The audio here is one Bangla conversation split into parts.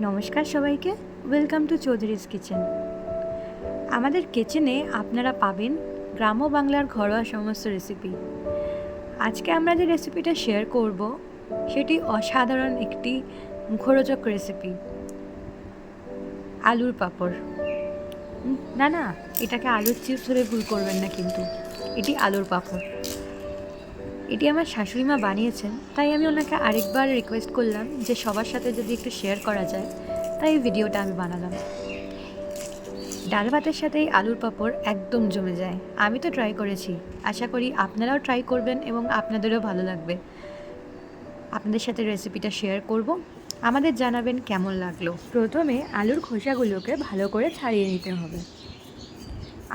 নমস্কার সবাইকে। ওয়েলকাম টু চৌধুরীজ কিচেন আমাদের কিচেনে আপনারা পাবেন গ্রাম্য বাংলার ঘরোয়া সমস্ত রেসিপি আজকে আমরা যে রেসিপিটা শেয়ার করব, সেটি অসাধারণ একটি মুখরোচক রেসিপি আলুর পাঁপড়। না না, এটাকে আলুর চিপস ধরে ভুল করবেন না কিন্তু। এটি আলুর পাঁপড়। এটি আমার শাশুড়ি মা বানিয়েছেন, তাই আমি ওনাকে আরেকবার রিকোয়েস্ট করলাম যে সবার সাথে যদি একটু শেয়ার করা যায়, তাই এই ভিডিওটা আমি বানালাম। ডাল ভাতের সাথে এই আলুর পাঁপড় একদম জমে যায়। আমি তো ট্রাই করেছি। আশা করি আপনারাও ট্রাই করবেন এবং আপনাদেরও ভালো লাগবে। আপনাদের সাথে রেসিপিটা শেয়ার করব। আমাদের জানাবেন কেমন লাগল। প্রথমে আলুর খোসাগুলোকে ভালো করে ছাড়িয়ে নিতে হবে।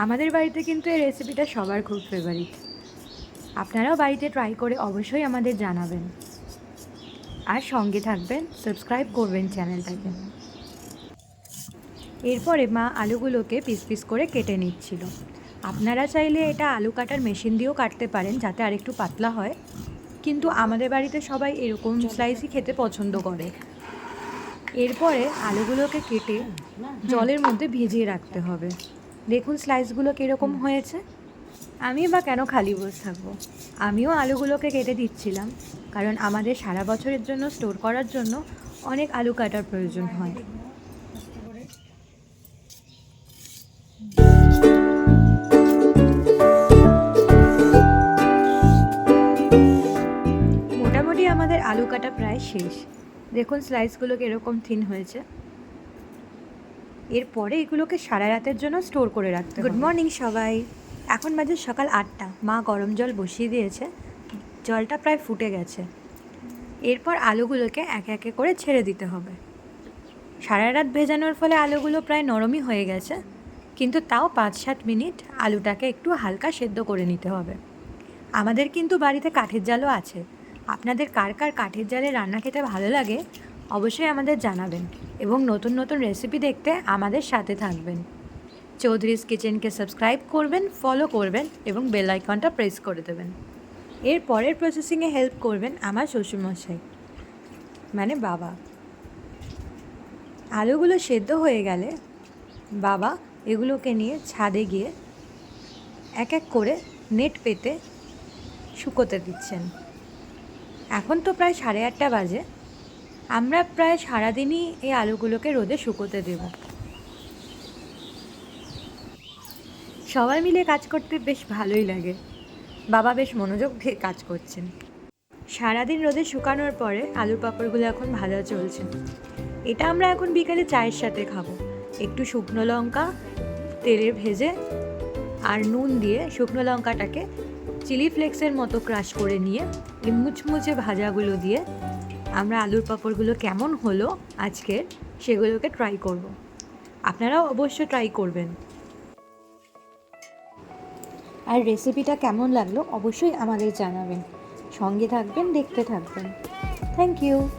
আমাদের বাড়িতে কিন্তু এই রেসিপিটা সবার খুব ফেভারিট আপনারাও বাড়িতে ট্রাই করে অবশ্যই আমাদের জানাবেন। আর সঙ্গে থাকবেন সাবস্ক্রাইব করবেন চ্যানেলটাকে এরপরে মা আলুগুলোকে পিস পিস করে কেটে নিচ্ছিল। আপনারা চাইলে এটা আলু কাটার মেশিন দিয়েও কাটতে পারেন, যাতে আরেকটু পাতলা হয়। কিন্তু আমাদের বাড়িতে সবাই এরকম স্লাইসই খেতে পছন্দ করে। এরপরে আলুগুলোকে কেটে জলের মধ্যে ভিজিয়ে রাখতে হবে। দেখুন স্লাইসগুলো কীরকম হয়েছে। আমি বা কেন খালি বসে থাকব? আমিও আলুগুলোকে কেটে দিচ্ছিলাম কারণ আমাদের সারা বছরের জন্য স্টোর করার জন্য অনেক আলু কাটার প্রয়োজন হয়। মোটামুটি আমাদের আলু কাটা প্রায় শেষ। দেখুন স্লাইসগুলো কীরকম থিন হয়েছে। এরপরে এগুলোকে সারা রাতের জন্য স্টোর করে রাখতে গুড মর্নিং সবাই। এখন বাজে সকাল আটটা। মা গরম জল বসিয়ে দিয়েছে। জলটা প্রায় ফুটে গেছে। এরপর আলুগুলোকে একে একে করে ছেড়ে দিতে হবে। সারা রাত ভেজানোর ফলে আলুগুলো প্রায় নরমই হয়ে গেছে। কিন্তু তাও পাঁচ সাত মিনিট আলুটাকে একটু হালকা সেদ্ধ করে নিতে হবে। আমাদের কিন্তু বাড়িতে কাঠের জালও আছে। আপনাদের কার কার কাঠের জালে রান্না খেতে ভালো লাগে, অবশ্যই আমাদের জানাবেন এবং নতুন নতুন রেসিপি দেখতে আমাদের সাথে থাকবেন। চৌধুরীস কিচেনকে সাবস্ক্রাইব করবেন ফলো করবেন এবং বেল আইকনটা প্রেস করে দেবেন। এর পরের প্রসেসিংয়ে হেল্প করবেন আমার শ্বশুরমশাই মানে বাবা। আলুগুলো সেদ্ধ হয়ে গেলে বাবা এগুলোকে নিয়ে ছাদে গিয়ে এক এক করে নেট পেতে শুকোতে দিচ্ছেন। এখন তো প্রায় সাড়ে আটটা বাজে। আমরা প্রায় সারাদিনই এই আলুগুলোকে রোদে শুকোতে দেব। সবাই মিলে কাজ করতে বেশ ভালোই লাগে। বাবা বেশ মনোযোগ দিয়ে কাজ করছেন। সারাদিন রোদে শুকানোর পরে আলুর পাঁপড়গুলো এখন ভাজা চলছে। এটা আমরা এখন বিকালে চায়ের সাথে খাব। একটু শুকনো লঙ্কা, তেলে ভেজে আর নুন দিয়ে শুকনো লঙ্কাটাকে চিলি ফ্লেক্সের মতো ক্রাশ করে নিয়ে এই মুচমুচে ভাজাগুলো দিয়ে আমরা আলুর পাঁপড়গুলো কেমন হলো আজকের সেগুলোকে ট্রাই করব। আপনারাও অবশ্যই ট্রাই করবেন। আর রেসিপিটা কেমন লাগল অবশ্যই আমাদের জানাবেন। সঙ্গে থাকবেন দেখতে থাকবেন। Thank you